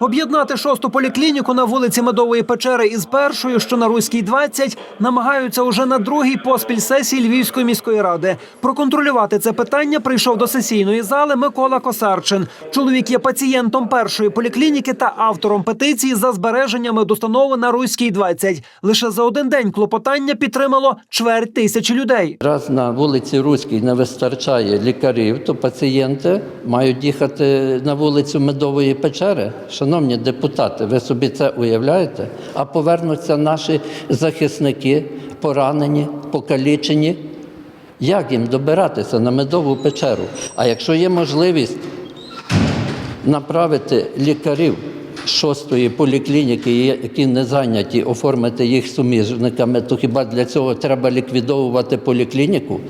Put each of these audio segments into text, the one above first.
Об'єднати шосту поліклініку на вулиці Медової печери із першою, що на Руській 20, намагаються уже на другій поспіль сесії Львівської міської ради. Проконтролювати це питання прийшов до сесійної зали Микола Косарчин. Чоловік є пацієнтом першої поліклініки та автором петиції за збереження медустанови на Руській 20. Лише за один день клопотання підтримало чверть тисячі людей. Раз на вулиці Руській не вистачає лікарів, то пацієнти мають їхати на вулицю Медової печери. Шановні депутати, ви собі це уявляєте? А повернуться наші захисники, поранені, покалічені. Як їм добиратися на медову печеру? А якщо є можливість направити лікарів шостої поліклініки, які не зайняті, оформити їх суміжниками, то хіба для цього треба ліквідовувати поліклініку?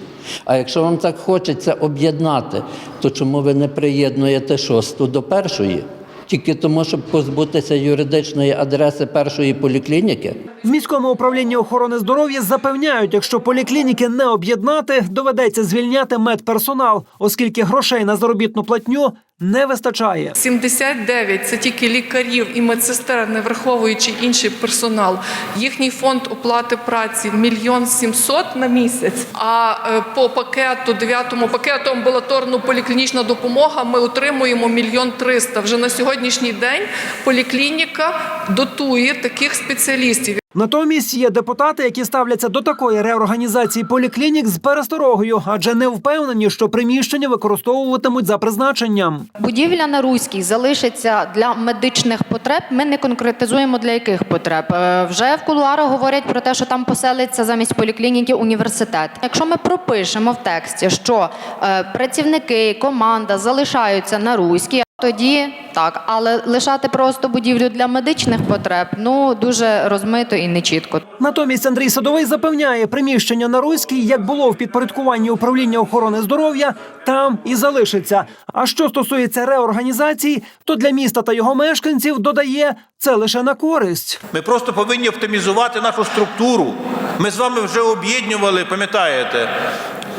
А якщо вам так хочеться об'єднати, то чому ви не приєднуєте шосту до першої? Тільки тому, щоб позбутися юридичної адреси першої поліклініки? В міському управлінні охорони здоров'я запевняють, якщо поліклініки не об'єднати, доведеться звільняти медперсонал, оскільки грошей на заробітну платню не вистачає. 79 – це тільки лікарів і медсестер, не враховуючи інший персонал. Їхній фонд оплати праці мільйон сімсот на місяць. А е, по пакету, дев'ятому пакету амбулаторну поліклінічна допомога ми отримуємо мільйон триста. Вже на сьогоднішній день поліклініка дотує таких спеціалістів. Натомість є депутати, які ставляться до такої реорганізації поліклінік з пересторогою, адже не впевнені, що приміщення використовуватимуть за призначенням. Будівля на Руській залишиться для медичних потреб. Ми не конкретизуємо для яких потреб. Е, Вже в кулуарах говорять про те, що там поселиться замість поліклініки університет. Якщо ми пропишемо в тексті, що е, працівники, команда залишаються на Руській, тоді так, але лишати просто будівлю для медичних потреб ну дуже розмито і нечітко. Натомість Андрій Садовий запевняє, приміщення на Руській, як було в підпорядкуванні управління охорони здоров'я, там і залишиться. А що стосується реорганізації, то для міста та його мешканців додає це лише на користь. Ми просто повинні оптимізувати нашу структуру. Ми з вами вже об'єднували, пам'ятаєте,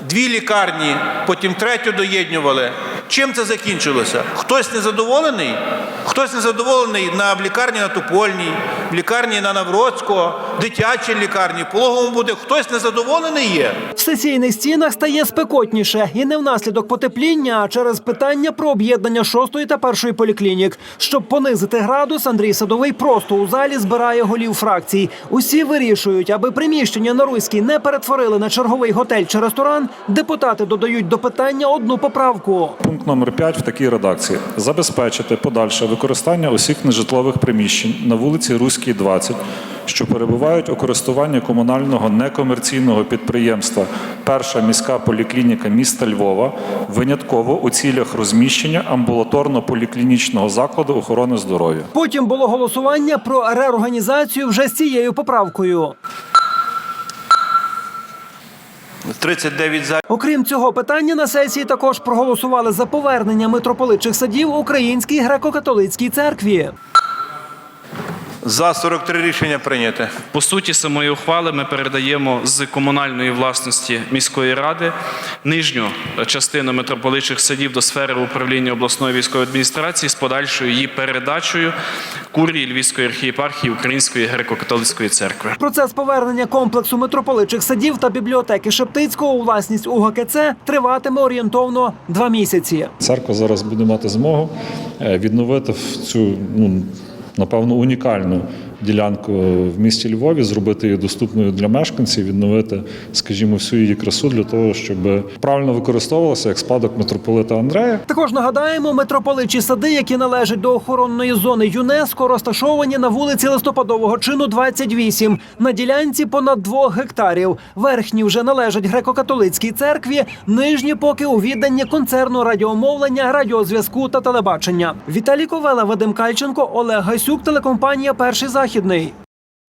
дві лікарні, потім третю доєднували. Чим це закінчилося? Хтось незадоволений? Хтось незадоволений на в лікарні на Тупольній, в лікарні на Навроцького, дитячій лікарні, пологовому буде. Хтось незадоволений є. В сесійних стінах стає спекотніше і не внаслідок потепління, а через питання про об'єднання шостої та першої поліклінік. Щоб понизити градус, Андрій Садовий просто у залі збирає голів фракцій. Усі вирішують, аби приміщення на Руській не перетворили на черговий готель чи ресторан. Депутати додають до питання одну поправку. Пункт номер 5 в такій редакції: забезпечити подальше використання усіх нежитлових приміщень на вулиці Руській, 20, що перебувають у користуванні комунального некомерційного підприємства Перша міська поліклініка міста Львова, винятково у цілях розміщення амбулаторно-поліклінічного закладу охорони здоров'я. Потім було голосування про реорганізацію вже з цією поправкою. 39 за. Окрім цього питання на сесії також проголосували за повернення митрополитчих садів Українській греко-католицькій церкві. За 43 рішення прийняте. По суті самої ухвали ми передаємо з комунальної власності міської ради нижню частину митрополитчих садів до сфери управління обласної військової адміністрації з подальшою її передачею курії Львівської архієпархії Української греко-католицької церкви. Процес повернення комплексу митрополитчих садів та бібліотеки Шептицького у власність УГКЦ триватиме орієнтовно два місяці. Церква зараз буде мати змогу е, відновити в цю ну напевно унікальну ділянку в місті Львові, зробити її доступною для мешканців, відновити, скажімо, всю її красу для того, щоб правильно використовувалася як спадок митрополита Андрея. Також нагадаємо, митрополичі сади, які належать до охоронної зони ЮНЕСКО, розташовані на вулиці Листопадового чину 28, на ділянці понад двох гектарів. Верхні вже належать греко-католицькій церкві, нижні поки у відданні концерну радіомовлення, радіозв'язку та телебачення. Віталій Ковела, Вадим Кальченко, Олег Гайсюк, телекомпанія Перший західний.